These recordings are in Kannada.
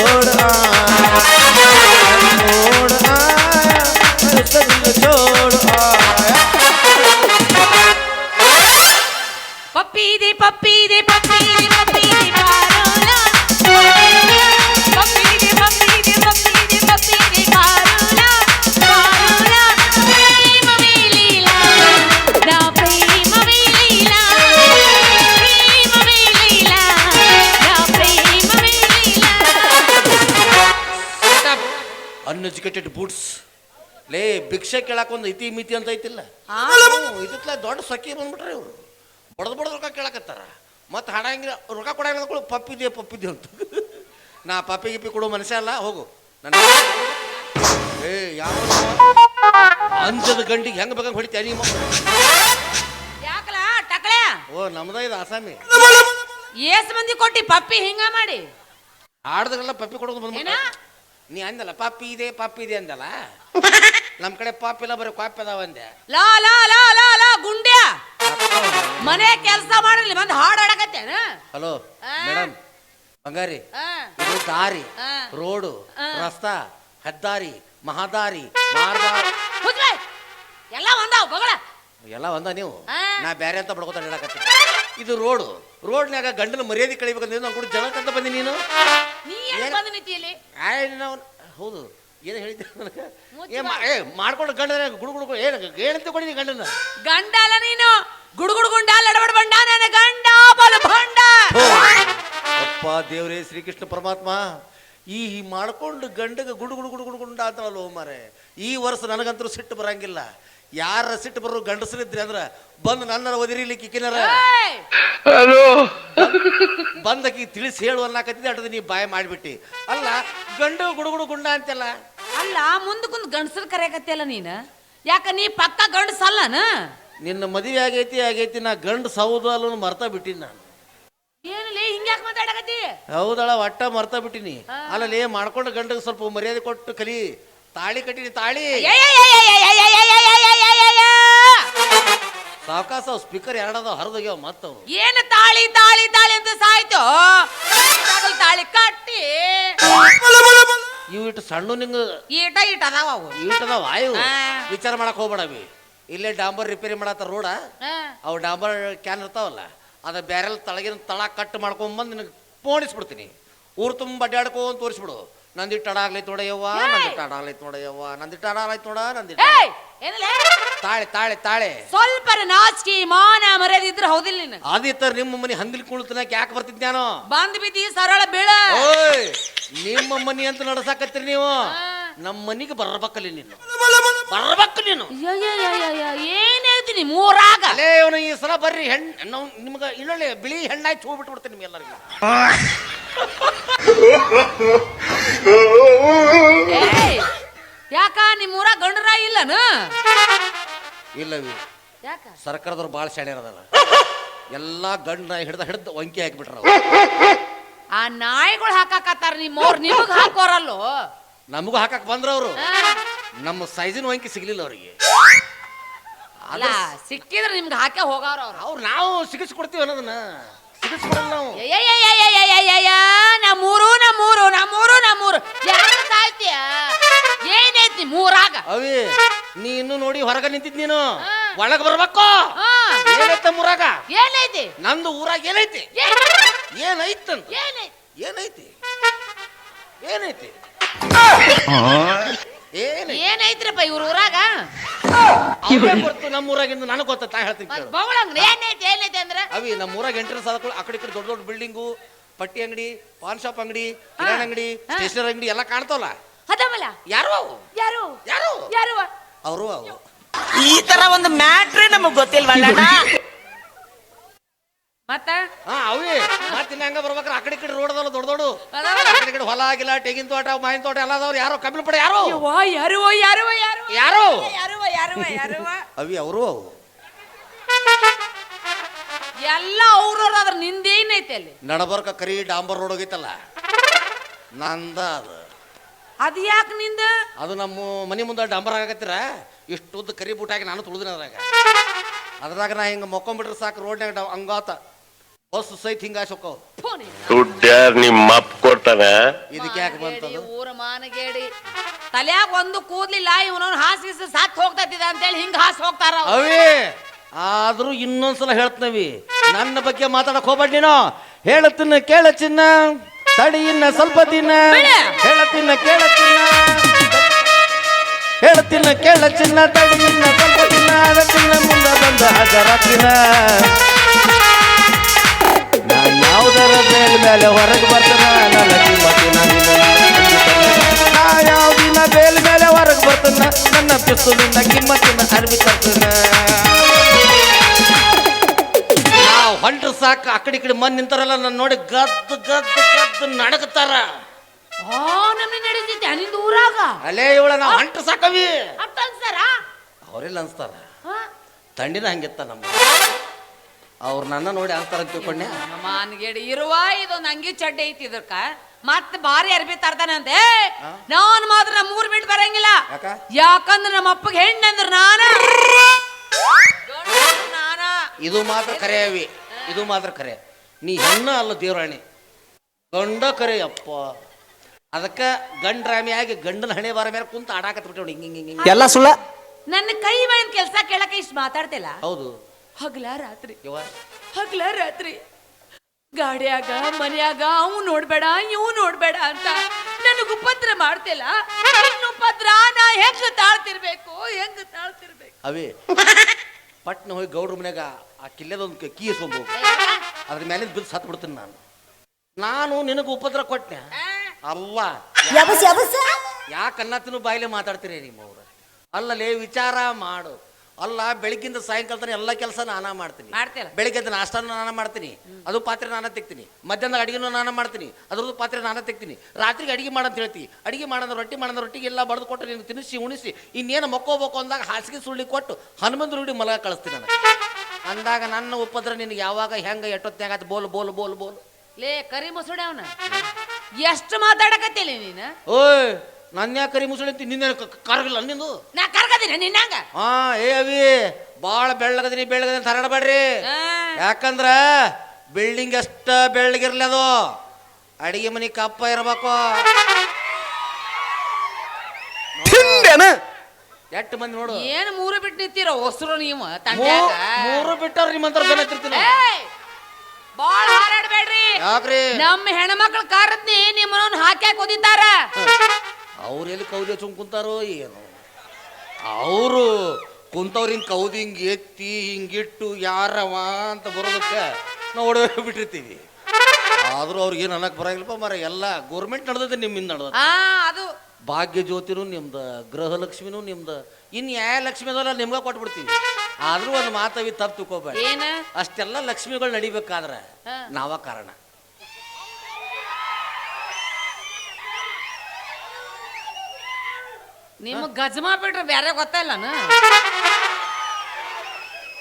છોડા ಕೇಳಕ್ಕೆ ಒಂದು ಇತಿ ಮಿತಿ ಅಂತ ಐತಿಲ್ಲ. ಆ? ಇದಕ್ಲ ದೊಡ್ಡ ಸಖಿ ಬಂದ್ಬಿಟ್ರೆ ಇವರು. ಬಡದು ಬಡದು ರೊಕ್ಕ ಕೇಳಕತ್ತಾರ. ಮತ್ತೆ ಹಣಂಗಿಲ್ಲ ರೊಕ್ಕ ಕೊಡಂಗಿಲ್ಲ ಪಪ್ಪಿದೆಯಾ ಪಪ್ಪಿದೆ ಅಂತ. ನಾ ಪಪ್ಪಿ ಗಿಪ್ಪಿ ಕೊಡೋ ಮನುಷ್ಯ ಅಲ್ಲ ಹೋಗು. ನನ್ನ ಏ ಯಾವ ಅಂಜದ ಗಂಡಿಗೆ ಹೆಂಗೆ ಬೇಕಂಗೆ ಹೊಡಿತೀಯ ನೀವು ಯಾಕಲ ಟಕಳೆ? ಓ ನಮ್ದ ಇದು ಆಸಾಮಿ. ಏಸ್ ಮಂದಿ ಕೊಟ್ಟಿ ಪಪ್ಪಿ ಹಿಂಗ ಮಾಡಿ. ಆಡ್ದಾಗೆಲ್ಲ ಪಪ್ಪಿ ಕೊಡೋದು ಬಂದ್ಬಿಟ್ಟ ನೀ ಅಂದಲ್ಲ ಪಾಪಿ ಇದೆ ಪಾಪಿ ಇದೆ ಅಂದಲ್ಲ ನಮ್ ಕಡೆ ಪಾಪ್ ಇಲ್ಲ ಬರೀ ಕಾಪಿ ಅದಾವ ಅಂದೆ ಲಾ ಲಾ ಲಾ ಲಾ ಲಾ ಗುಂಡ್ಯ ಮನೆ ಕೆಲಸ ಮಾಡಲಿ ಬಂದು ಹಾಡು ಹಲೋ ಆ? ಮೇಡಮ್ ಬಂಗಾರಿ ಆ, ಇದು ದಾರಿ ಆ. ರೋಡು. ರಸ್ತಾ ಹೆದ್ದಾರಿ ಮಹಾದಾರಿ. ಎಲ್ಲ ಒಂದಾವ್ ಬಗಳ ಎಲ್ಲ ಒಂದ ನೀವು ಆ. ನಾ ಬೇರೆ ಅಂತ ಬಡ್ಕೋತ ಹೇಳಕತ್ತೀನಿ ಇದು ರೋಡು. ರೋಡ್ನ್ಯಾಗ ಗಂಡನ ಮರ್ಯಾದೆ ಕಳಿಬೇಕಂದ್ರೆ ನಾನು ಕೂಡ ಜನಕ್ಕಂತ ಬಂದಿ ನೀನು. ನೀ? ಬಂದು ಹೌದು. ಏನು ಹೇಳಿದ್ದೆ ನನಗೆ? ಏ ಮಾ- ಏ ಮಾಡ್ಕೊಂಡು ಗಂಡನ ಗುಡು ಗುಡು ಏನು ಏನಂತ ಕೊಡಿ ಗಂಡನ? ಗಂಡ ಅಲ್ಲ ನೀನು. ಗುಡುಗುಡು ಗುಂಡ ಲಡಬಡ ಬಂಡ ನನ್ನ ಗಂಡ ಬಲ ಭಂಡ. ಅಪ್ಪ ದೇವರೇ ಶ್ರೀಕೃಷ್ಣ ಪರಮಾತ್ಮ. ಈ ಮಾಡ್ಕೊಂಡು ಗಂಡಗ ಗುಡು ಗುಡು ಗುಡು ಗುಡು ಗುಂಡ ಅಂತಾಳಲ್ಲ ಮಾರೆ ಈ ವರ್ಷ ನನಗಂತೂ ಸಿಟ್ಟು ಬರಂಗಿಲ್ಲ. ಯಾರ ಸಿಟ್ಟು ಬರೋ ಗಂಡಸರಿದ್ರಿ ಅಂದ್ರ ಬಂದು ನನ್ನ ಒದಿರಿಲಿಕ್ಕೆ ಕಿನ್ನರ! ಬಂದಕಿ ತಿಳಿಸಿ ಹೇಳು ಅನ್ನಕತ್ತಿದ್ದೆ ಅಟದ ನೀ ಬಾಯ ಮಾಡಿಬಿಟ್ಟಿ. ಅಲ್ಲ ಗಂಡು ಗುಡುಗುಡು ಗುಂಡ ಅಂತೆಲ್ಲ ಅಲ್ಲ ಮುಂದಕ್ಕೊಂದು ಗಂಡಸರ್ ಕರೆಯಕತ್ತಿಯಲ್ಲ ನೀನು? ಯಾಕ ನೀ ಪಕ್ಕ ಗಂಡಸಲ್ಲನ ನಿನ್ನ ಮದುವೆ ಆಗೈತಿ ಆಗೈತಿ ನಾ ಗಂಡ ಸೌದು ಅಲ್ಲ ಮರ್ತಾ ಬಿಟ್ಟಿನಿ ನಾನು. ಏನಲ್ಲಿ ಹಿಂಗ್ಯಾಕೆ ಮಾತಾಡಕತ್ತಿ? ಹೌದಳ ಒಟ್ಟ ಮರ್ತಾ ಬಿಟ್ಟಿನಿ. ಅಲ್ಲ ಲೇ ಮಾಡ್ಕೊಂಡು ಗಂಡಗೆ ಸ್ವಲ್ಪ ಮರ್ಯಾದೆ ಕೊಟ್ಟು ಕಲಿ. ತಾಳಿ ಕಟ್ಟಿನಿ ತಾಳಿ ಸಾವಕಾಸ ಸ್ಪೀಕರ್ ಎರಡದ ಹರಿದೋಗ್ಯಾವ ಮತ್ತ ಏನು ತಾಳಿ ತಾಳಿ ತಾಳಿ ಅಂತ ಸಾಯ್ತು ತಾಳಿ ಕಟ್ಟಿ ಇವು ಇಟ್ಟು ಸಣ್ಣ ನಿಂಗ ಈಟ ಈಟ ಅದಾವ ಅವು ಈಟದ ಅದಾವ ಹಾ. ವಿಚಾರ ಮಾಡಕ್ ಹೋಗ್ಬೇಡವಿ ಇಲ್ಲೇ ಡಾಂಬರ್ ರಿಪೇರಿ ಮಾಡತ್ತ ರೋಡ. ಅವು ಡಾಂಬರ್ ಕ್ಯಾನ್ ಇರ್ತಾವಲ್ಲ ಅದ ಬ್ಯಾರೆಲ್ ತಳಗಿನ ತಳ ಕಟ್ ಮಾಡ್ಕೊಂಬಂದು ನಿನಗೆ ಪೋಣಿಸ್ಬಿಡ್ತೀನಿ ಊರು ತುಂಬ ಅಡ್ಡಾಡ್ಕೊಂತ ತೋರಿಸ್ಬಿಡು ನಂದಿಟ್ಟು ತೊಡೆಯವ್ವ ಆಗ್ಲೈತ್ ನೋಡಯ್ಯವ್ವ ನಂದಿಟ್ಟಾಗ್ಲಿ ತೊಡ ಆಗ್ಲೈತ್ ನೋಡಯ್ಯವ್ವ ನಂದಿ ಅಡ ಆಗ್ಲೈತ್ ನೋಡ ಏನಲ್ಲ? ತಾಳೆ ತಾಳೆ ತಾಳೆ. ಸ್ವಲ್ಪ ನಾಚಿಕೆ ಮಾನ ಮರ್ಯಾದೆ ಇದ್ರೆ ಹೌದಿಲ್ಲ ನೀನು. ಆದಿತ್ತರ ನಿಮ್ಮ ಮನೆ ಹಂದಿಲ್ ಕುಳಿತನಕ್ಕೆ ಯಾಕೆ ಬರ್ತಿದ್ದೇನೋ ಬಂದ್ ಬಿದ್ದಿ ಸರಳ ಬೀಳ. ಓಯ್! ನಿಮ್ಮ ಮನಿ ಅಂತ ನಡ್ಸಾಕತ್ತೀರಿ ನೀವು? ನಮ್ಮ ಮನಿಗೆ ಬರ್ಬೇಕಲ್ಲಿ ನೀನು. ಬರ್ಬೇಕು ನೀನು. ಏನ್ ಹೇಳ್ತೀನಿ ಮೂರಾಗ? ಅಲ್ಲೇ ಇವನು ಈ ಸಲ ಬರ್ರಿ ಹೆಣ್ಣು ನಾವು ನಿಮ್ಗೆ ಇಲ್ಲೊಳ್ಳೆ ಬಿಳಿ ಹೆಣ್ಣಾಯ್ತು ಹೋಗ್ಬಿಟ್ಟು ಬಿಡ್ತೀನಿ ನಿಮ್ಗೆಲ್ಲರಿಗೂ. ಯಾಕ ನಿಮ್ಮೂರ ಗಂಡರ ಇಲ್ಲನ? ಇಲ್ಲವಿ ಯಾಕ? ಸರ್ಕಾರದವ್ರು ಭಾಳ ಶಾಣ್ಯರದಲ್ಲ ಎಲ್ಲ ಗಂಡ ಹಿಡ್ದ ಹಿಡ್ದು ಒಂಕಿ ಹಾಕಿಬಿಟ್ರ ಆ ನಾಯಿಗಳು ಹಾಕಾಕತ್ತಾರ ನಿಮ್ಮವ್ರು ನಿಮಗ್ ಹಾಕೋರಲ್ಲೋ? ನಮಗೂ ಹಾಕಕ್ ಬಂದ್ರ ಅವರು. ನಮ್ಮ ಸೈಜಿನ ಒಂಕಿ ಸಿಗ್ಲಿಲ್ಲ ಅವರಿಗೆ. ಅಲ್ಲ ಸಿಕ್ಕಿದ್ರೆ ನಿಮ್ಗೆ ಹಾಕೇ ಹೋಗಾರ ಅವ್ರು. ಅವ್ರು ನಾವು ಸಿಗಿಸ್ಕೊಡ್ತೀವಿ ಅನ್ನೋದನ್ನ. ನಾವು. ನಮ್ಮೂರು ನಮ್ಮೂರು ನಮ್ಮೂರು ನಮ್ಮೂರು. ಯಾರು ಸಾಯ್ತೀಯ ಏನೈತಿ ಮೂರಾಗ ಅವಿ ನೀ ಇನ್ನು ನೋಡಿ ಹೊರಗ ನಿಂತಿದ್ ನೀನು. ಒಳಗ್ ಬರ್ಬೇಕು. ಆ, ಏನೈತ ಮೂರಾಗ ಏನೈತಿ ನಂದು ಊರಾಗ ಏನೈತಿ ಏನೈತಂತ ಏನೈತಿ ಏನೈತಿ ಏನೈತಿ ಏನೈತಿ ಏನೈತ್ರಪ್ಪ ಇವ್ರ ಊರಾಗ? ಗೊತ್ತು ನಮ್ಮ ಊರಾಗಿಂದ ನನಗೆ ಗೊತ್ತ ತಾ ಹೇಳ್ತೀನಿ ಕೇಳು. ಬಗಳಂಗ್ ಏನೈತಿ ಏನೈತಿ ಅಂದ್ರೆ? ಅವಿ ನಮ್ಮ ಊರಾಗ ಎಂಟ್ರೆನ್ಸ್ ಆದ ಆ ಕಡೆ ಈ ಕಡೆ ದೊಡ್ಡ ದೊಡ್ಡ ಬಿಲ್ಡಿಂಗು ಪಟ್ಟಿ ಅಂಗಡಿ ಪಾನ್ ಶಾಪ್ ಅಂಗಡಿ ಕಿರಾಣಿ ಅಂಗಡಿ ಹಾ. ಸ್ಟೇಷನರಿ ಅಂಗಡಿ ಎಲ್ಲ ಕಾಣ್ತಾವಲ್ಲ? ಹದಮಲ ಯಾರು ಅವು? ಯಾರು? ಯಾರು ಯಾರು? ಅವರು ಅವು. ಈ ತರ ಒಂದು ಮ್ಯಾಟ್ರೇ ನಮಗ್ ಗೊತ್ತಿಲ್ವಲ್ಲ ಮತ್ತ? ಹಾ ಅವೇ. ಮತ್ತೆ ಹಂಗ ಬರ್ಬೇಕ್ರ? ಆ ಕಡೆ ಈ ಕಡೆ ರೋಡ್ ಅದಲ್ಲ ದೊಡ್ಡ ದೊಡ್ಡ. ಅದಾವಲ್ಲ? ಆ ಕಡೆ ಈ ಕಡೆ ಹೊಲ ಆಗಿಲ್ಲ ತೆಗಿನ ತೋಟ ಮಾವಿನ ತೋಟ ಎಲ್ಲ ಅದಾವ್ರು. ಯಾರೋ ಕಬ್ಬಿನ ಪಡೆ ಯಾರು? ಯವ್ವ, ಯಾರು ಯಾರುವ ಯಾರುವ ಯಾರು? ಯಾರುವ ಯಾರುವ ಯಾರುವ ಅವಿ ಅವರು ಅವು. ಎಲ್ಲ ಅವ್ರವ್ರ ಅದ್ರ ನಿಂದೇನೈತೆ ಅಲ್ಲಿ. ನಡಬರ್ಕ ಕರಿ ಡಾಂಬರ್ ರೋಡ್ ಹೋಗಿತ್ತಲ್ಲ ನಂದ ಅದು. ಅದ್ ಯಾಕೆ ನಿಂದ? ಅದು ನಮ್ಮ ಮನೆ ಮುಂದೆ ಡಾಂಬರ್ ಆಗತ್ತೀರ ಇಷ್ಟು ಕರಿ ಬೂಟ್ ಹಾಕಿ ನಾನು ತುಳಿದಿನ ಅದ್ರಾಗ. ಅದ್ರಾಗ ನಾ ಹಿಂಗೆ ಮೊಕ್ಕೊಂಬಿಟ್ರೆ ಸಾಕು ರೋಡ್ನಾಗ ಹಂಗಾತ. ಬಸ್ ಸಹಿತ ಹಿಂಗ ಸೊಕ್ಕವ್ ಫೋನ್ ದುಡ್ಡ್ಯಾರ್ ನಿಮ್ಮ ಅಪ್ಪ ಕೊಡ್ತಾನ. ಇದಕ್ಕೆ ಯಾಕೆ ಬಂತದು? ಊರ ಮಾನಗೇಡಿ ತಲ್ಯಾಗ ಒಂದು ಕೂದ್ಲಿಲ್ಲ ಇವನವ್ನ ಹಾಸಿಗೆ ಸತ್ ಹೋಗ್ತೈತಿದ ಅಂತೇಳಿ ಹಿಂಗ ಹಾಸ್ ಹೋಗ್ತಾರ ಅವ್ರು. ಅವೇ ಆದ್ರೂ ಇನ್ನೊಂದ್ಸಲ ಹೇಳ್ತೀವಿ ನನ್ನ ಬಗ್ಗೆ ಮಾತಾಡಕ್ ಹೋಗ್ಬೇಡ ನೀನು. ಹೇಳತ್ತಿನ ಕೇಳ ಚಿನ್ನ ತಡಿ ಇನ್ನ ಸ್ವಲ್ಪ ದಿನ. ಬಿಡೆ. ಹೇಳತ್ತಿನ ಕೇಳ ಚಿನ್ನ. ಹೇಳ್ತಿನ ಕೇಳ ಚಿನ್ನ ತಡಿ ಇನ್ನ ಸ್ವಲ್ಪ ದಿನ. ಅದಕ್ಕಿನ್ನ ಮುಂದೆ ಬಂದ ಹಜರ ನಾ ಯಾವ್ದರ ಬೇಲ್ ಮೇಲೆ ಹೊರಗೆ ಬರ್ತಾನ ನನ್ನ ಕಿಮ್ಮತ್ತಿನ ನಾ ಯಾವ್ದಿನ ಬೇಲ್ ಮೇಲೆ ಹೊರಗೆ ಬರ್ತದ? ನನ್ನ ಪಿಸ್ತುಲಿನ ಕಿಮ್ಮತ್ತಿನ ಅರ್ಬಿ ತರ್ತದ. ನಾವು ಹೊಂಟ್ರ ಸಾಕು. ಆ ಕಡೆ ಈ ಕಡೆ ಮನ್ ನಿಂತಾರಲ್ಲ ನನ್ನ ನೋಡಿ ಗದ್ದು ಗದ್ದು ಗದ್ದು ನಡಗತಾರ ಆ ನಮ್ನಿ ನಡೀತೈತೆ ನಿಂದ ಊರಾಗ? ಅಲ್ಲೇ ಇವಳ ನಾವು ಹೊಂಟ್ರ ಸಾಕವಿ. ಅನ್ಸಾರ ಅವರೆಲ್ಲ ಅನ್ಸ್ತಾರ. ತಂಡಿನ ಹಂಗಿತ್ತ ನಮ್ಮ ಅವ್ರು ನನ್ನ ನೋಡಿ ಅಂತಾರ ಅಂತ ತಿಳ್ಕೊಂಡೆ. ಮಾನ್ಗೇಡಿ ಇರುವ ಇದೊಂದು ಅಂಗಿ ಚಡ್ಡಿ ಐತಿ ಇದಕ್ಕ. ಮತ್ತೆ ಭಾರಿ ಅರ್ಬಿ ತರ್ತಾನೆ ಅಂತೆ ನಾನ್ ಮಾತ್ರ ನಮ್ಮ ಊರ್ ಬಿಟ್ಟು ಬರಂಗಿಲ್ಲ. ಯಾಕಂದ್ರೆ ಯಾಕಂದ್ರ ನಮ್ಮ ಅಪ್ಪಗೆ ಹೆಣ್ಣಂದ್ರ ನಾನ. ಗಂಡಂದ್ರ ನಾನ. ಇದು ಮಾತ್ರ ಕರೆ ಅವಿ. ಇದು ಮಾತ್ರ ಕರೆ. ನೀ ಹೆಣ್ಣ ಅಲ್ಲ ದೇವರಾಣಿ. ಗಂಡ ಕರೆ ಅಪ್ಪ. ಅದಕ್ಕೆ ಗಂಡ್ರಾಮಿ ಆಗಿ ಗಂಡನ ಹಣೆ ಬಾರ ಮೇಲೆ ಕುಂತ ಆಡಾಕತ್ ಬಿಟ್ಟು ಹಿಂಗ ಹಿಂಗ ಹಿಂಗ. ಎಲ್ಲ ಸುಳ್ಳ? ನನ್ನ ಕೈ ಮೇಲಿನ ಕೆಲಸ ಕೇಳಕ್ಕೆ ಇಷ್ಟು ಮಾತಾಡ್ತಿಲ್ಲ? ಹೌದು. ಹಗಲ ರಾತ್ರಿ. ಯವ್ವ. ಹಗಲ ರಾತ್ರಿ. ಗಾಡಿಯಾಗ ಮನೆಯಾಗ ಅವು ನೋಡ್ಬೇಡ ಇವು ನೋಡ್ಬೇಡ ಅಂತ ನನಗೆ ಉಪದ್ರ ಮಾಡ್ತಿಲ್ಲ. ನನ್ನ ಉಪದ್ರ ನಾ ಹೆಂಗ್ ತಾಳ್ತಿರ್ಬೇಕು ಹೆಂಗ್ ತಾಳ್ತಿರ್ಬೇಕು? ಅವೇ ಪಟ್ನ ಹೋಗಿ ಗೌಡ್ರ ಮನ್ಯಾಗ ಆ ಕಿಲ್ಲೆದೊಂದು ಕೀ ಇಸ್ಕೊಂಬು ಅದ್ರ ಮೇಲೆ ಬಿದ್ದು ಸತ್ ಬಿಡ್ತೀನಿ ನಾನು. ನಾನು ನಿನಗೆ ಉಪದ್ರ ಕೊಟ್ಟೆ ಅಲ್ಲ ಯಬಸ್ ಯಬಸ್ ಯಾಕೆ ಅನ್ನತ್ತಿನ ಬಾಯಿಲೆ ಮಾತಾಡ್ತೀರಿ ನಿಮ್ಮವ್ರ ಅಲ್ಲಲ್ಲೇ ವಿಚಾರ ಮಾಡು. ಅಲ್ಲ ಬೆಳಗ್ಗಿಂದ ಸಾಯಂಕಾಲ ತನಕ ಎಲ್ಲ ಕೆಲಸ ನಾನಾ ಮಾಡ್ತೀನಿ. ಬೆಳಿಗ್ಗೆ ನಾಷ್ಟಾನು ನಾನು ಮಾಡ್ತೀನಿ. ಅದು ಪಾತ್ರೆ ನಾನು ತೆಗ್ತೀನಿ. ಮಧ್ಯಾಹ್ನ ಅಡಿಗೆನೂ ನಾನು ಮಾಡ್ತೀನಿ. ಅದ್ರದ್ದು ಪಾತ್ರೆ ನಾನು ತೆಗ್ತೀನಿ. ರಾತ್ರಿಗೆ ಅಡಿಗೆ ಮಾಡಂತ ಹೇಳ್ತಿ. ಅಡಿಗೆ ಮಾಡೋದು ರೊಟ್ಟಿ ಮಾಡೋದು ರೊಟ್ಟಿಗೆ ಎಲ್ಲ ಬಡ್ದು ಕೊಟ್ಟು ನೀನು ತಿನ್ನಿಸಿ ಉಣಿಸಿ ಇನ್ನೇನು ಮಕ್ಕೋಬೇಕು ಅಂದಾಗ ಹಾಸಿಗೆ ಸುಳ್ಳಿ ಕೊಟ್ಟು ಹನುಮಂತ ರೂಢಿ ಮಲಗ ಕಳಿಸ್ತೀನಿ ನಾನು. ಅಂದಾಗ ನನ್ನ ಉಪದ್ರ ನಿನಗೆ ಯಾವಾಗ ಹೆಂಗೆ ಎಟ್ಟೊತ್ತೆ ಆಗತ್ತೆ ಬೋಲ್ ಬೋಲ್ ಬೋಲ್ ಬೋಲ್. ಲೇ ಕರಿ ಮುಸುಡೆ ಅವನ. ಎಷ್ಟು ಮಾತಾಡಕತ್ತಿಲ್ಲ ನೀನು? ಓಯ್ ನನ್ನ ಯಾಕೆ ಕರಿ ಮುಸುಳಿ ಅಂತ? ನಿನ್ನೆ ಕರಗಲ್ಲ ನಿಂದು? ನಾ ಕರ್ಕದಿನ ನಿನ್ನಂಗ ಹಾ ಏ ಅವಿ ಭಾಳ ಬೆಳ್ಳಗದಿನಿ ಬೆಳ್ಳಗದಿನಿ ಆ. ಯಾಕಂದ್ರ ಬಿಲ್ಡಿಂಗ್ ಎಷ್ಟ ಬೆಳ್ಳಗಿರ್ಲಿ ಅದು? ಅಡಿಗೆ ಮನೆ ಕಪ್ಪ ಇರ್ಬೇಕು. ಎಷ್ಟು ಮಂದಿ ನೋಡು. ಏನ್ ಮೂರು ಬಿಟ್ಟು ನಿಂತೀರ ಹೊಸರು ನೀವು ತಂಡ್ಯಾಗ? ಮೂರು ಬಿಟ್ಟವ್ರು ನಿಮ್ಮಂತರ ಬೆನ್ನತ್ತಿರ್ತೀನಿ ಏಯ್! ಬಾಳ್ ಹಾರಾಡ್ಬೇಡ್ರಿ. ಯಾಕ್ರಿ? ನಮ್ಮ ಹೆಣ್ಮಕ್ಳ ಕಾರದ್ನಿ ನಿಮ್ಮನ್ನ ಹಾಕ್ಯಾಕ್ ಓದಿದ್ದಾರ ಅವ್ರು ಎಲ್ಲಿ ಕೌದಿ ಹಚ್ಕೊಂಡ್ ಕುಂತಾರೋ ಏನು. ಅವರು ಕುಂತವ್ರು ಹಿಂಗೆ ಕೌದಿ ಹಿಂಗೆ ಎತ್ತಿ ಹಿಂಗಿಟ್ಟು ಯಾರವ ಅಂತ ಬರೋದಕ್ಕೆ ನಾವು ಒಡವೆ ಬಿಟ್ಟಿರ್ತೀವಿ. ಆದರೂ ಅವ್ರಿಗೆ ಏನು ಅನ್ನಕ್ಕೆ ಬರಂಗಿಲ್ಲಪ್ಪ ಮರ ಎಲ್ಲ ಗೋರ್ಮೆಂಟ್ ನಡೆದದೆ ನಿಮ್ಮಿಂದ ನಡೆದ ಆ ಅದು. ಭಾಗ್ಯ ಜ್ಯೋತಿನೂ ನಿಮ್ದು ಗೃಹಲಕ್ಷ್ಮಿನೂ ನಿಮ್ದು. ಇನ್ನು ಯಾವ ಲಕ್ಷ್ಮಿ ಅದಲ್ಲ ನಿಮ್ಗೆ ಕೊಟ್ಬಿಡ್ತೀವಿ. ಆದರೂ ಒಂದು ಮಾತವಿ ತಪ್ಪು ತಿಳ್ಕೊಬೇಡ. ಏನ? ಅಷ್ಟೆಲ್ಲ ಲಕ್ಷ್ಮಿಗಳು ನಡಿಬೇಕಾದ್ರೆ. ನಾವ ಕಾರಣ. ನಿಮ್ಮ ಗಜಮಾ ಬಿಟ್ರೆ ಬೇರೆ ಗೊತ್ತಿಲ್ಲನ?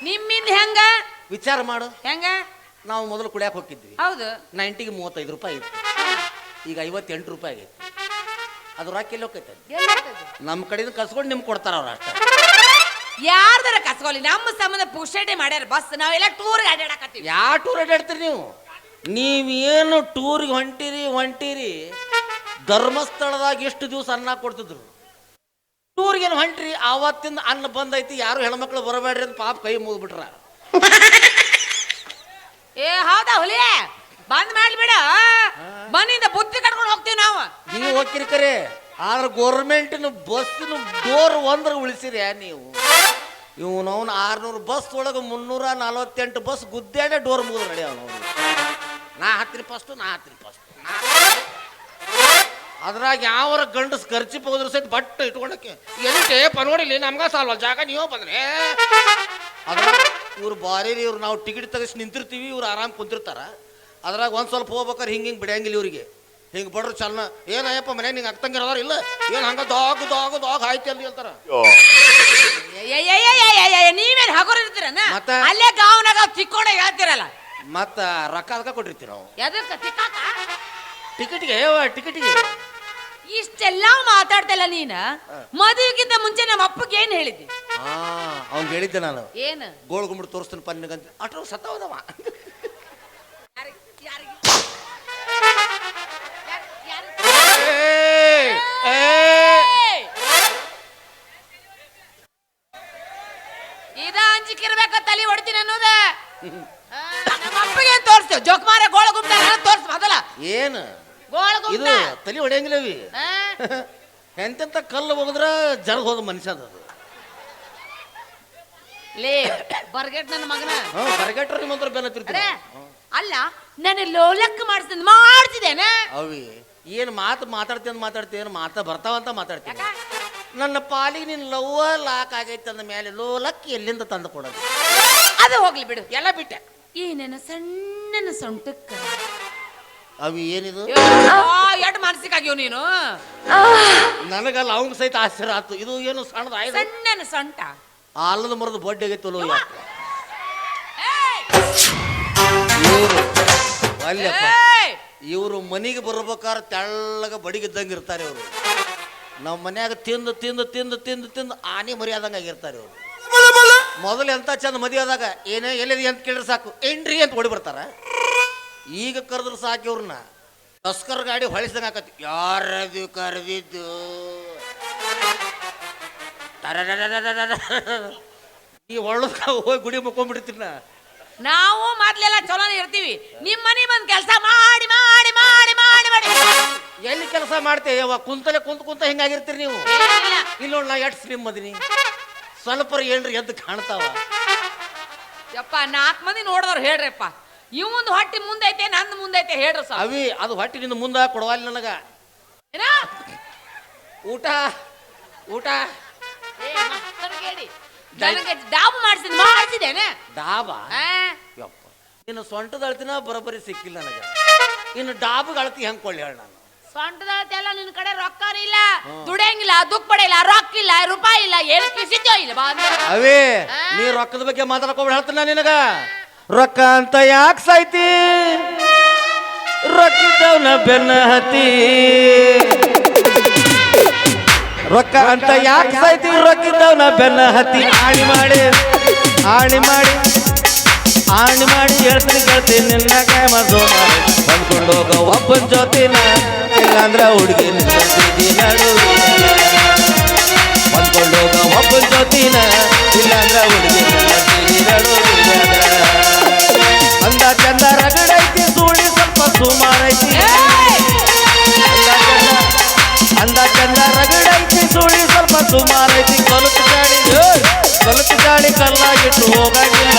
ನಿಮ್ಮಿಂದ ಹೆಂಗ? ವಿಚಾರ ಮಾಡು. ಹೆಂಗ? ನಾವು ಮೊದಲು ಕುಡಿಯಕ್ಕೆ ಹೋಗಿದ್ವಿ ಹೌದು. ನೈಂಟಿಗೆ ಮೂವತ್ತೈದು ರೂಪಾಯಿ ಇತ್ತು. ಈಗ ಐವತ್ತೆಂಟು ರೂಪಾಯಿ ಆಗೈತಿ. ಅದು ರೊಕ್ಕ ಎಲ್ಲಿ ಹೋಗ್ತೈತೆ? ನಮ್ಮ ಕಡೆಯಿಂದ ಕಸ್ಕೊಂಡು ನಿಮ್ಗೆ ಕೊಡ್ತಾರ ಅವ್ರು ಅಷ್ಟ. ಯಾರ್ದಾರ ಕಸ್ಕೊಲಿ ನಮ್ಮ ಸಂಬಂಧ ಪುಷಟೆ ಮಾಡ್ಯಾರ ಬಸ್. ನಾವೆಲ್ಲ ಟೂರ್ ಅಡ್ಡಾಡಕತ್ತೀವಿ ಯಾವ ಟೂರ್ ಅಡ್ಡಾಡ್ತೀರಿ ನೀವು? ನೀವೇನು ಟೂರಿಗೆ ಹೊಂಟಿರಿ ಹೊಂಟಿರಿ. ಧರ್ಮಸ್ಥಳದಾಗ ಎಷ್ಟು ದಿವಸ ಅನ್ನ ಕೊಡ್ತಿದ್ರು? ಟೂರ್ಗೇನು ಹೊಂಟ್ರಿ ಆವತ್ತಿಂದ ಅನ್ನ ಬಂದೈತಿ ಯಾರು ಹೆಣ್ಮಕ್ಳು ಬರಬೇಡ್ರಿ ಅಂತ ಪಾಪ ಕೈ ಮುಗಿದ್ಬಿಟ್ರ. ಏ ಹೌದಾ ಹುಲಿ ಬಂದ್ ಮಾಡ್ಬಿಡ ಮನಿಂದ ಬುತ್ತಿ ಕಟ್ಕೊಂಡು ಹೋಗ್ತೀವಿ ನಾವು. ನೀವು ಹೋಗ್ತೀರಿ ಕರೆ. ಆದ್ರೆ ಗೌರ್ಮೆಂಟಿನ ಬಸ್ಸಿನ ಡೋರ್ ಒಂದ್ರ ಉಳಿಸಿರಿ ನೀವು. ಇವನವನು ಆರ್ನೂರು ಬಸ್ ಒಳಗೆ ಮುನ್ನೂರ ನಲವತ್ತೆಂಟು ಬಸ್ ಗುದ್ದಾಡೆ ಡೋರ್ ಮುಗಿದು ನಡಿ ಅವನು ನಾ ಹತ್ತಿರ ಫಸ್ಟು ನಾ ಹತ್ತಿರ ಫಸ್ಟ್ ಅದ್ರಾಗ ಯಾವರ ಗಂಡಸ್ ಖರ್ಚಿ ಹೋದ್ರ ಸಹಿತ ಬಟ್ ಇಟ್ಕೊಳಕ್ಕೆ ಎಲ್ಲಿಟೆ ನೋಡಿಲಿ ನಮ್ಗ ಸಾಲ್ವ? ಜಾಗ ನೀವು ಬಂದ್ರೆ? ಅದ್ರಾಗ ಇವ್ರು ಬಾರಿ ಇವ್ರು ನಾವು ಟಿಕೆಟ್ ತಗಿಸಿ ನಿಂತಿರ್ತೀವಿ ಇವ್ರು ಆರಾಮ್ ಕುಂತಿರ್ತಾರ. ಅದ್ರಾಗ ಒಂದ್ ಸ್ವಲ್ಪ ಹೋಗ್ಬೇಕಾರೆ ಹಿಂಗೆ ಹಿಂಗೆ ಬಿಡಂಗಿಲ್ಲ ಇವ್ರಿಗೆ. ಹಿಂಗೆ ಬಡ್ರು ಚಲನ. ಏನಯ್ಯಪ್ಪ ಮನೆ ನಿಂಗೆ ಅಕ್ತಂಗಿರ ಅದಾರ ಇಲ್ಲ? ಏನು ಹಂಗ ದಾಗ್ ದಾಗ್ ದಾಗ್ ಆಯ್ತು ಅಲ್ಲಿ ಅಂತಾರ ನೀವೇನ್ ಹಗುರ ಇರ್ತೀರನ? ಮತ್ತ? ಅಲ್ಲೇ ಗಾವನಾಗ ತಿಕ್ಕೊಂಡ ಹೇಳ್ತಿರಲ್ಲ. ಮತ್ತು ರೊಕ್ಕ ಅದಕ್ಕೆ ಕೊಟ್ಟಿರ್ತೀವಿ ನಾವು ಎದಕ್ಕ? ತಿಕ್ಕಾಕ ಟಿಕೆಟ್ಗೆ ಟಿಕೆಟ್ಗೆ. ಇಷ್ಟೆಲ್ಲ ಮಾತಾಡ್ತಲ್ಲ ನೀನ? ಮದುವೆಗಿಂತ ಮುಂಚೆ ನಮ್ಮ ಅಪ್ಪಗೆ ಏನ್ ಹೇಳಿದ್ದೆ? ಹಾ ಅವ್ನ್ ಹೇಳಿದ್ದೆ ನಾನು. ಏನು? ಗೋಳ್ ಗುಂಬಿಟ್ಟು ತೋರಿಸ್ತಾನೆ ಪನ್ನಿಗಂತ ಅಟ್ರ ಸತ್ತವನವ! ಇದ ಅಂಜಿಕಿರ್ಬೇಕ ತಲೆ ಹೊಡಿತೀನಿ ಅನ್ನೋದ. ನಮ್ಮ ಅಪ್ಪಗೆ ತೋರಿಸ್ತೇವೆ ಜೋಕುಮಾರ ಗೋಳ ಗುಮ್ಟ ತೋರಿಸ್ ಮೊದಲ ಏನು? ಇದು ಗುಮ್ಟ ತಲೆ ಹೊಡೆಯಂಗಿಲ್ಲವಿ ಎಂತೆಂತ ಕಲ್ಲು ಹೋಗಿದ್ರ ಜರ್ಗ ಹೋದ ಮನುಷ್ಯ ಅದು. ಲೇ ಬರ್ಗೆಟ್ ನನ್ನ ಮಗನ. ಹ್ಞೂ ಬರಗಟ್ರ ಬೆಲ್ಲ ಅರೆ ಅಲ್ಲ ನಾನು ಲೋಲಕ್ ಮಾಡಿಸ್ತೀನಿ ಮಾಡ್ತಿದ್ದೇನೆ. ಅವಿ ಏನು ಮಾತು ಮಾತಾಡ್ತೀನಿ ಅಂತ ಮಾತಾಡ್ತೀನಿ ಏನು ಮಾತಾ ಬರ್ತಾವಂತ ಮಾತಾಡ್ತೀನಿ. ಯಾಕ? ನನ್ನ ಪಾಲಿಗೆ ನಿನ್ನ ಲವ್ವ ಲಾಕ್ ಆಗೈತೆ ಅಂದ ಮೇಲೆ ಲೋಲಕ್ ಎಲ್ಲಿಂದ ತಂದು ಕೊಡೋದು? ಅದು ಹೋಗ್ಲಿ ಬಿಡು. ಎಲ್ಲ ಬಿಟ್ಟೆ. ಈ ನನ್ನ ಸಣ್ಣನ ಸೊಂಟಕ್ಕ ಅವಿ ಏನಿದು? ಎಟ್ ಮಾನಸಿಕಾಗ್ಯವ ನೀನು? ನನಗಲ್ಲ ಅವ್ನ ಸಹಿತ ಆಶ್ಚರ್ಯ ಆತು ಇದು ಏನು ಸಣ್ಣದ ಆಯ್ತು ಸಣ್ಣ ಸೊಂಟ. ಆಲದ ಮರದ ಬಡ್ಡಿ ಆಗೈತಲ್ಲೋ! ಇವರು ಅಲ್ಲಪ್ಪ! ಇವರು ಮನೆಗೆ ಬರ್ಬೇಕಾದ್ರೆ ತೆಳ್ಳಗ ಬಡಿಗಿದ್ದಂಗೆ ಇರ್ತಾರೆ ಅವರು ನಮ್ಮ ಮನ್ಯಾಗ ತಿಂದು ತಿಂದು ತಿಂದು ತಿಂದು ತಿಂದು ಆನೆ ಮರ್ಯಾದಂಗೆ ಆಗಿರ್ತಾರೆ ಇವರು. ಮೊದಲು ಎಂತ ಚಂದ ಮದುವೆ ಆದಾಗ ಏನೇ ಎಲ್ಲಿದೆ ಅಂತ ಕೇಳಿದ್ರೆ ಸಾಕು. ಏನ್ರಿ ಅಂತ ಓಡಿ ಬರ್ತಾರ. ಈಗ ಕರೆದ್ರು ಸಾಕಿ ಅವ್ರನ್ನ ತಸ್ಕರ್ ಗಾಡಿ ಹೊಳಿಸ್ದಂಗೆ ಆಕತಿ. ಯಾರದು ಕರೆದಿದ್ದು. ಈ ಒಳ್ಳದ ಹೋಗಿ ಗುಡಿ ಮುಕ್ಕೊಂಡ್ಬಿಡ್ತೀನ? ನಾವು ಮೊದ್ಲೆಲ್ಲ ಚಲೋನೇ ಇರ್ತೀವಿ. ನಿಮ್ಮ ಮನೆ ಬಂದ್ ಕೆಲಸ ಮಾಡಿ ಮಾಡಿ ಮಾಡಿ ಮಾಡಿ ಮಾಡಿ. ಎಲ್ಲಿ ಕೆಲಸ ಮಾಡ್ತೇವೆ ಯವ್ವ? ಕುಂತಲೆ ಕುಂತ ಕುಂತ ಹಿಂಗಾಗಿರ್ತೀರಿ ನೀವು? ಇಲ್ಲ ನೋಡಿ ನಾ ಎಷ್ಟು ಸ್ಲಿಮ್ ಅದಿನಿ. ಸ್ವಲ್ಪ ಏನ್ರಿ ಎದ್ದು ಕಾಣ್ತಾವ? ಯಪ್ಪ ನಾಲ್ಕು ಮಂದಿ ನೋಡಿದವ್ರು ಹೇಳ್ರಪ್ಪ. ಇವಂದು ಹೊಟ್ಟಿ ಮುಂದೈತೆ ನಂದು ಮುಂದೈತೆ ಹೇಳ್ರಿ ಸರ್ ಅವಿ ಅದು ನಿನ್ನ ಮುಂದೆ ಕೊಡವಲ್ಲ ನನಗ. ಏನ? ಊಟ ಊಟ. ನನಗೆ ಡಾಬ್ ಮಾಡಿಸಿದ್ ಮಾಡಿಸಿದ್ದೇನೆ ಡಾಬಾ ಯಪ್ಪ. ಇನ್ನು ಸೊಂಟದ ಅಳ್ತಿನ ಬರೋಬ್ಬರಿ ಸಿಕ್ಕಿಲ್ಲ ನನಗೆ. ಇನ್ನು ಡಾಬು ಅಳ್ತಿ ಹೆಂಗ್ ಕೊಳ್ಳಿ ಹೇಳ ನಾನು. ಸ್ವಂಟದಲ್ಲ ನಿನ್ ಕಡೆ ರೊಕ್ಕ ಇಲ್ಲ. ದುಡಿಯಂಗಿಲ್ಲ ದುಃಖ ಪಡೆಯಿಲ್ಲ ರೊಕ್ಕ ಇಲ್ಲ ರೂಪಾಯಿ ಇಲ್ಲ ಏನು ಕಿಸಿದ್ಯೋ ಇಲ್ಲ ಬಾ. ಅವೇ ನೀ ರೊಕ್ಕದ ಬಗ್ಗೆ ಮಾತಾಡ್ಕೊಬೇಡ ಹೇಳ್ತೀನಿ ನಿನಗ? ರೊಕ್ಕ ಅಂತ ಯಾಕೆ ಸಾಯ್ತಿ? ರೊಕ್ಕಿದ್ದವನ ಬೆನ್ನ ಹತ್ತಿ. ರೊಕ್ಕ ಅಂತ ಯಾಕೆ ಸಾಯ್ತಿ? ರೊಕ್ಕಿದ್ದವನ ಬೆನ್ನ ಹತ್ತಿ. ಆಣಿ ಮಾಡಿ ಆಣಿ ಮಾಡಿ ಆಣಿ ಮಾಡಿ ಹೇಳ್ತೀನಿ, ಕೇಳ್ತೀನಿ, ನಿನ್ನ ಕೈ ಮಸೋ ಬಂದ್ಕೊಂಡು ಹೋಗ ಒಬ್ಬನ ಜೊತಿನ, ಇಲ್ಲಾಂದ್ರೆ ಹುಡುಗಿ ಬಂದ್ಕೊಂಡು ಹೋಗ ಒಬ್ಬನ ಜೊತಿನ, ಇಲ್ಲಾಂದ್ರೆ ಹುಡುಗಿ ಅಂದ ಚಂದ ರಗಡೈತಿ ಸೂಳಿ ಸ್ವಲ್ಪ ಸುಮಾರೈತಿ! ಅಂದ ಚಂದ ರಗಡೈತಿ ಸೂಳಿ ಸ್ವಲ್ಪ ಸುಮಾರೈತಿ ಕಲುಕು ಗಾಡಿ! ಕಲುಕು ಗಾಡಿ ಕಲ್ಲಾಗಿಟ್ಟು ಹೋಗಂಗಿಲ್ಲ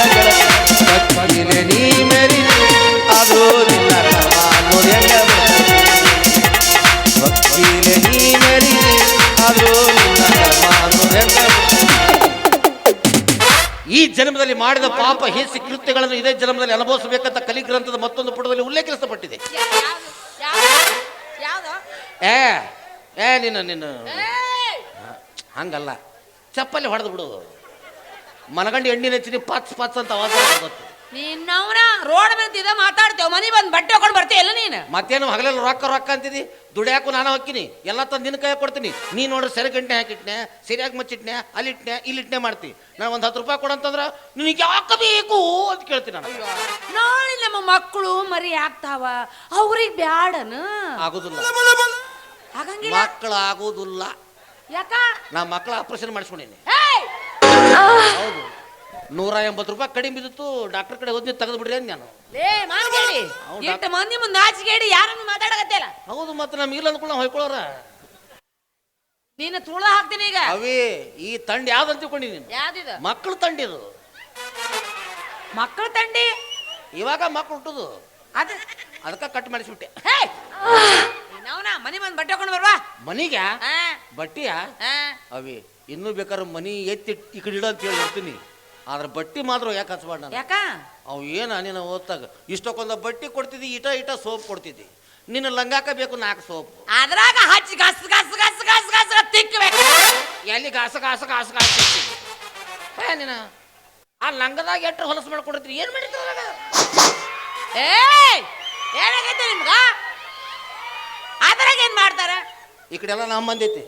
ಮಾಡಿದ ಪಾಪ ಹೇಸಿ ಕೃತ್ಯಗಳನ್ನು ಇದೇ ಜನ್ಮದಲ್ಲಿ ಅನುಭವಿಸಬೇಕಂತ ಕಲಿ ಗ್ರಂಥದ ಮತ್ತೊಂದು ಪುಟದಲ್ಲಿ ಉಲ್ಲೇಖಿಸಲ್ಪಟ್ಟಿದೆ? ಏ ಏ ನಿನ್ನ ನಿನ್ನ! ಹಂಗಲ್ಲ. ಚಪ್ಪಲಿ ಹೊಡೆದು ಬಿಡು. ಮನಗಂಡು ಎಣ್ಣೆ ಹಚ್ಚಿ ಪಚ್ ಪಚ್ ಅಂತ ಗೊತ್ತು ನಿನ್ನವ್ನ ರೋಡ್ ಮೇಲೆ ಇದ ಮಾತಾಡ್ತೇವ ಮನಿ ಬಂದು ಬಟ್ಟೆ ಹಾಕೊಂಡ್ ನೀನು? ಮತ್ತೇನು ಹಗಲೆಲ್ಲ ರೊಕ್ಕ ರೊಕ್ಕ ಅಂತಿದಿ? ದುಡಿಯಾಕು ನಾನು ಹಾಕಿನಿ ಎಲ್ಲ ತಂದು ನಿನ್ನ ಕೈ ಕೊಡ್ತೀನಿ. ನೀ ನೋಡ್ರಿ ಸರಿ ಗಂಟೆ ಹಾಕಿಟ್ನೆ ಸರಿಯಾಗಿ ಮುಚ್ಚಿಟ್ನೆ ಅಲ್ಲಿಟ್ನೆ ಇಲ್ಲಿಟ್ನೆ ಮಾಡ್ತಿ. ನಾನು ಒಂದು ಹತ್ತು ರೂಪಾಯಿ ಕೊಡಂತಂದ್ರ ನಿನಗೆ ಯಾಕೆ ಬೇಕು ಅಂತ ಕೇಳ್ತೀನಿ ನಾನು. ನಾಳೆ ನಮ್ಮ ಮಕ್ಕಳು ಮರಿ ಆಗ್ತಾವ. ಅವ್ರಿಗೆ ಬ್ಯಾಡನ? ಆಗುದಿಲ್ಲ. ಆಗಂಗಿಲ್ಲ ಮಕ್ಕಳು ಆಗುದಿಲ್ಲ. ಯಾಕ? ನಾ ಮಕ್ಕಳ ಆಪರೇಷನ್ ಮಾಡಿಸ್ಕೊಂಡೀನಿ! ಹೌದು. ನೂರ ಎಂಬತ್ತು ರೂಪಾಯಿ ಕಡಿಮೆ ಬಿದ್ದಿತ್ತು ಡಾಕ್ಟರ್ ಕಡೆ ಹೋಗಿ ತೆಗೆದು ಬಿಡ್ರಿ ಅಂದ್ ನಾನು. ಲೇ ಮಾನ್ಗೇಡಿ ಹೌದಾ? ಎಂಟು ಮಂದಿ ಮುಂದೆ ನಾಚಿಗೇಡಿ ಯಾರನ್ನು ಮಾತಾಡಕತ್ತಿಲ್ಲ ಹೌದು ಮತ್ತೆ ನಮ್ಗೆ ಇಲ್ಲ ಅಂದ್ಕೊಂಡು ನಾವು ಹೊಯ್ಕೊಳ್ಳೋರ. ನೀನು ತುಳ ಹಾಕ್ತೀನಿ ಈಗ. ಅವೇ ಈ ತಂಡ ಯಾವ್ದು ಅಂತ ತಿಳ್ಕೊಂಡಿ ನೀನು? ಯಾವ್ದಿದು? ತಂಡ ಇದು. ಮಕ್ಕಳ ತಂಡಿ? ಇವಾಗ ಮಕ್ಕಳು ಹುಟ್ಟುದು. ಅದು ಅದಕ್ಕೆ ಕಟ್ ಮಾಡಿಸ್ಬಿಟ್ಟೆ. ಹೇ! ನಾವ್ನ ಮನಿ ಬಂದ್ ಬಟ್ಟೆ ಹಾಕೊಂಡು ಬರ್ವಾ? ಮನಿಗ? ಬಟ್ಟಿಯಾ. ಅವಿ ಇನ್ನೂ ಬೇಕಾದ್ರೆ ಮನಿ ಎತ್ತಿ ಈ ಕಡೆ ಇಡ ಅಂತ ಹೇಳಿ ಇರ್ತೀನಿ ಆದ್ರೆ ಬಟ್ಟಿ ಮಾತ್ರ ಯಾಕೆ ಹಚ್ಬಾರ್ದು ನಾನು? ಯಾಕ? ಅವು ಏನು ನೀನು ಓದ್ತಾಗ? ಇಷ್ಟಕ್ಕೊಂದು ಬಟ್ಟಿ ಕೊಡ್ತಿದ್ದಿ ಇಟ ಇಟ ಸೋಪ್ ಕೊಡ್ತಿದ್ದಿ. ನಿನ್ನ ಲಂಗಾಕ ಬೇಕು ನಾಲ್ಕು ಸೋಪ್. ಅದ್ರಾಗ ಹಚ್ಚಿ ಗಸ್ ಗಸ್ ಗಸ್ ಗಸ್ ಗಸ್ ತಿಕ್ಕಬೇಕು ಎಲ್ಲಿ ಗಾಸ ಗಾಸ ಗಾಸ ಗಾಸ? ಏ ನೀನು ಆ ಲಂಗದಾಗ ಎಷ್ಟು ಹೊಲಸು ಮಾಡ್ಕೊಡ್ತೀರಿ ಏನು ಏನಾಗೈತೆ ನಿಮ್ಗ? ಅದ್ರಾಗ ಏನ್ ಮಾಡ್ತಾರೆ? ಈ ಕಡೆ ಎಲ್ಲ ನಮ್ಮ ಬಂದೈತಿ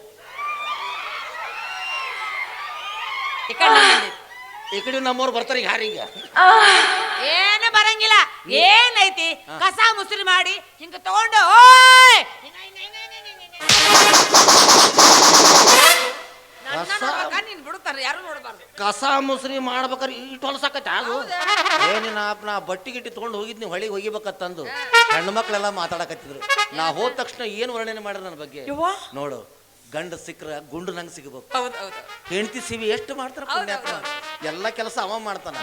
ಈ ಕಡೆ. ಈ ಕಡೆ ನಮ್ಮವ್ರು ಬರ್ತಾರೆ ಈಗ ಯಾರೀಗ? ಏನು ಬರಂಗಿಲ್ಲ ಏನೈತಿ ಕಸ ಮುಸುರಿ ಮಾಡಿ ಹಿಂಗ ತಗೊಂಡು ಓಯ್. ಕಸ ನೀನ್ ಬಿಡುತ್ತಾರೆ ಯಾರು ನೋಡಬಾರ್ದು. ಕಸ ಮುಸ್ರಿ ಮಾಡ್ಬೇಕಾರೆ ಇಟ್ಟು ಹೊಲಸಾಕತ್ತೆ ಅದು ಏನಿನ ನಾ ಬಟ್ಟಿ ಗಿಟ್ಟಿ ತೊಗೊಂಡು ಹೋಗಿದ್ನಿ ಹೊಳಿಗೆ ಒಗಿಬೇಕತ್ತಂದು ಹೆಣ್ಣು ಮಕ್ಳೆಲ್ಲ ಮಾತಾಡಕತ್ತಿದ್ರು. ನಾ ಹೋದ ತಕ್ಷಣ ಏನು ವರ್ಣನೆ ಮಾಡ್ರ ನನ್ನ ಬಗ್ಗೆ? ಯವ್ವ. ನೋಡು ಗಂಡ ಸಿಕ್ಕ್ರ ಗುಂಡು ನಂಗೆ ಸಿಗಬೇಕು. ಹೌದು ಹೌದು. ಹೆಂಡತಿ ಸಿವಿ ಎಷ್ಟು ಮಾಡ್ತಾರ ಪುಣ್ಯಾತ್ಮ? ಎಲ್ಲ ಕೆಲಸ ಅವ ಮಾಡ್ತಾನ.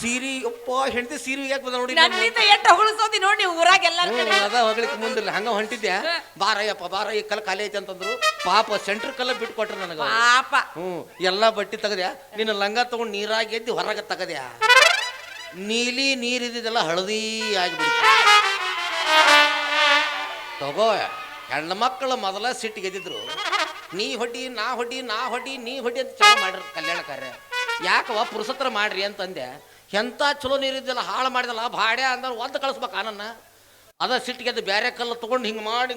ಸೀರಿ ಅಪ್ಪ ಹೆಂಡತಿ ಸೀರಿ ಯಾಕೆ ಬಂದ ನೋಡಿ ನನ್ನಿಂದ ಎಷ್ಟು ಹೊಗಳಿಸೋದಿ ನೋಡಿ ನೀವು ಊರಾಗ ಅದ ಹೋಗ್ಲಿಕ್ಕೆ ಮುಂದಿಲ್ಲ ಹಂಗ ಹೊಂಟಿದ್ದೆ ಬಾರಯ್ಯಪ್ಪ ಬಾರ ಈ ಕಲ್ ಖಾಲಿ ಐತೆ ಅಂತಂದ್ರು. ಪಾಪ ಸೆಂಟ್ರ್ ಕಲ್ಲ ಬಿಟ್ಟು ಕೊಟ್ರು ನನಗ ಪಾಪ. ಹ್ಮ್ ಎಲ್ಲಾ ಬಟ್ಟಿ ತೆಗದ್ಯಾ? ನಿನ್ನ ಲಂಗ ತಗೊಂಡು ನೀರಾಗಿ ಎದ್ದು ಹೊರಗೆ ತೆಗದ್ಯಾ? ನೀಲಿ ನೀರಿದ್ದೆಲ್ಲ ಹಳದಿ ಆಗಿಬಿಡ್ತು. ತಗೋ ಹೆಣ್ಣ ಮಕ್ಕಳು ಮೊದಲ ಸಿಟ್ಟಿಗೆದ್ದಿದ್ರು ನೀ ಹೊಡಿ ನಾ ಹೊಡಿ ನಾ ಹೊಡಿ ನೀ ಹೊಡಿ ಅಂತ ಚೆನ್ನಾಗಿ ಮಾಡ್ರಿ ಕಲ್ಯಾಣ ಕಾರ್ಯ ಯಾಕವ ಪುರುಸತ್ರ ಮಾಡ್ರಿ ಅಂತಂದೆ. ಎಂಥ ಚಲೋ ನೀರಿದ್ದಿಲ್ಲ ಹಾಳು ಮಾಡಿದಲ್ಲ ಭಾಡ್ಯ ಅಂದ್ರೆ ಒಂದು ಕಳಿಸ್ಬೇಕು ನನ್ನ ಅದ ಸಿಟ್ಟಿಗೆದ್ದು ಬೇರೆ ಕಲ್ಲು ತೊಗೊಂಡು ಹಿಂಗೆ ಮಾಡಿ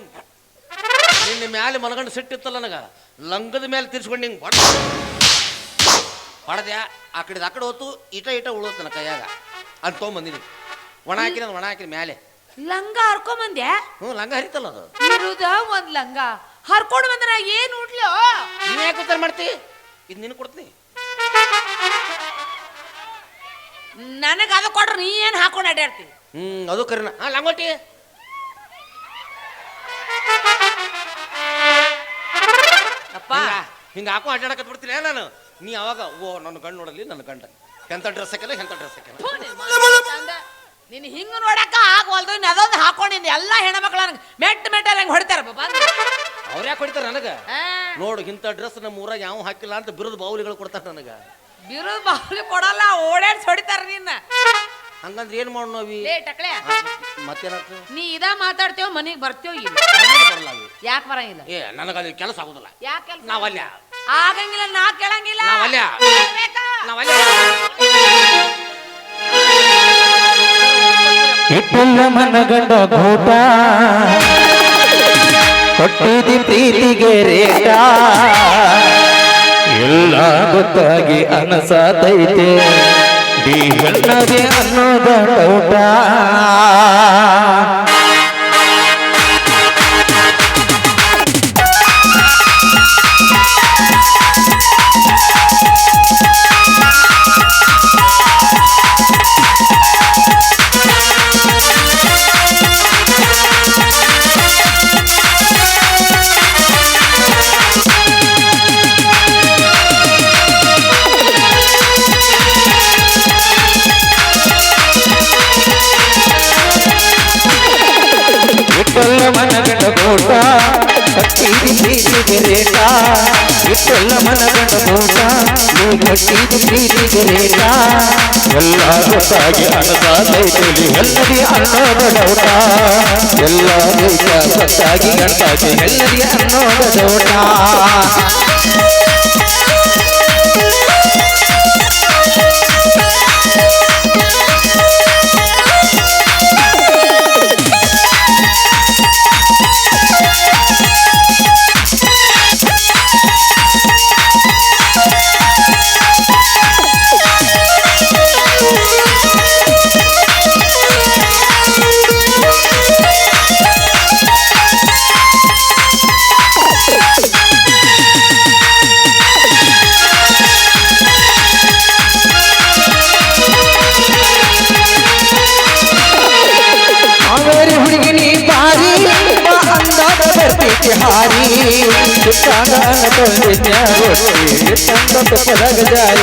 ನಿನ್ನ ಮ್ಯಾಲೆ ಮನಗಂಡು ಸಿಟ್ಟಿತ್ತಲ್ಲ ನನಗೆ. ಲಂಗದ ಮೇಲೆ ತಿರ್ಸ್ಕೊಂಡು ಹಿಂಗೆ ಬಡ ಹೊಡೆದೆ ಆ ಕಡೆದು ಆ ಕಡೆ ಹೋತು ಇಟ ಇಟ ಉಳೋತು ನನ್ನ ಕೈಯಾಗ. ಅದು ತೊಗೊಂಬಂದಿನಿ. ಒಣ ಹಾಕಿನ ಒಣ ಹಾಕಿನ ಮೇಲೆ ಲಂಗ ಹರ್ಕೊಂಬಂದ್ಯಾ ಹ್ಞೂ ಲಂಗ ಹರಿತಲ್ಲ ಅದು. ಇರುದ ಒಂದು ಲಂಗ. ಹರ್ಕೊಂಡು ಬಂದ್ರ ಏನು ಉಡ್ಲೋ ನೀನು ಯಾಕೆ ಉತ್ತರ ಮಾಡ್ತಿ? ಇದು ನಿನ್ನ ಕೊಡ್ತೀನಿ. ನನಗ ಅದು ಕೊಡ್ರಿ ನೀ ಏನ್ ಹಾಕೊಂಡು ಅಡ್ಡಾಡ್ತಿ ಹ್ಮ್ ಅದು ಕರಿನ. ಹಾ ಲಂಗೋಟಿ. ಅಪ್ಪ. ಹಿಂಗೆ ಹಾಕೋ ಅಡ್ಡಾಡಕತ್ ಬಿಡ್ತೀನಿ ನಾನು? ನೀ ಅವಾಗ ಓ ನನ್ನ ಗಂಡು ನೋಡಲಿ ನನ್ನ ಗಂಡ. ಎಂತ ಡ್ರೆಸ್ ಹಾಕಿಲ್ಲ ಎಂತ ಡ್ರೆಸ್ ಹಾಕಿಲ್ಲ ನಿನ್ ಹಿಂಗ ನೋಡಕ ಆಗವಲ್ದು ನೀನ್ ಅದೊಂದು ಹಾಕೊಂಡಿಂದ ಎಲ್ಲಾ ಹೆಣ್ಮಕ್ಳ ನಂಗೆ ಮೆಟ್ಟ ಮೆಟ್ಟ ಹೆಂಗ್ ಹೊಡಿತಾರ ಬಂದು. ಅವ್ರು ಯಾಕೆ ಹೊಡಿತಾರೆ ನನಗೆ? ನೋಡು ಇಂಥ ಡ್ರೆಸ್ ನಮ್ಮ ಊರಾಗ ಯಾವ ಹಾಕಿಲ್ಲ ಅಂತ ಬಿರುದು ಬಾವುಲಿಗಳು ಕೊಡ್ತಾರ ನನಗೆ. ಬಿರುದು ಬಾವ್ಲಿ ಕೊಡಲ್ಲ ಓಡಾಡ್ಸಿ ಹೊಡಿತಾರ ನಿನ್ನ. ಹಂಗಂದ್ರೆ ಏನು ಮಾಡು ನೋವಿ ಲೇ ಟಕ್ಳೆ ಮತ್ತೇನಾಗ್ತದೆ ನೀ ಇದ ಮಾತಾಡ್ತೇವ ಮನಿಗ್ ಬರ್ತೇವ ಇಲ್ಲ. ಯಾಕೆ ಬರಂಗಿಲ್ಲ ಏ ನನಗಲ್ಲಿ ಕೆಲಸ ಆಗುದಿಲ್ಲ. ಯಾಕೆ ನಾವಲ್ಯ ಆಗಂಗಿಲ್ಲ ನಾ ಕೇಳಂಗಿಲ್ಲ. ನಾವಲ್ಯ ಬೇಕಾ? ನಾವಲ್ಯ ಇಟ್ಟಿಲ್ಲ ಮನಗಂಡ ಘೋಟ. ಕೊಟ್ಟಿದಿ ಪ್ರೀತಿಗೆ ರೇಟ. ಗೊತ್ತಾಗಿ ಅನಸತೈತೆ. ಡಿ ಅನ್ನೋದ ಡೌಟ ಮನಗಂಡ ಘೋಟ ಕಟ್ಟಿದಿ ಪ್ರೀತಿಗೆ ರೇಟ ಇಟ್ಟಲ್ಲ ಮನಗಂಡ ಘೋಟ ನೀ ಕಟ್ಟಿದಿ ಪ್ರೀತಿಗೆ ಎಲ್ಲ ಗೊತ್ತಾಗಿ ಅನಸಾತೈತೆ ಎಲ್ಲದಿ ಅನ್ನೋದ ಡೌಟ. ಎಲ್ಲ ಗೊತ್ತಾಗಿ ಗಂಟಾಗಿ ಎಲ್ಲದಿ ಅನ್ನೋದ ಡೌಟ. चंदत पड़क जाए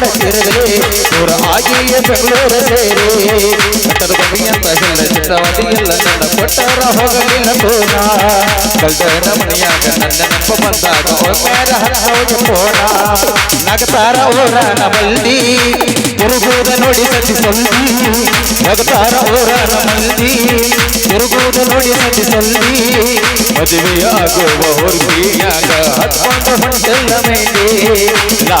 ಬಣ್ಣ ಎಲ್ಲ ನಗತಾರ ಓರ ನೋಡಿ ಸತಿ ನಗತಾರ ಓರ ನೋಡಿ ಸತಿ ಸೊಲ್ಲಿ ಮದುವೆಯಾಗುವ ಹುಡುಗಿಯಾಗ ಲಾ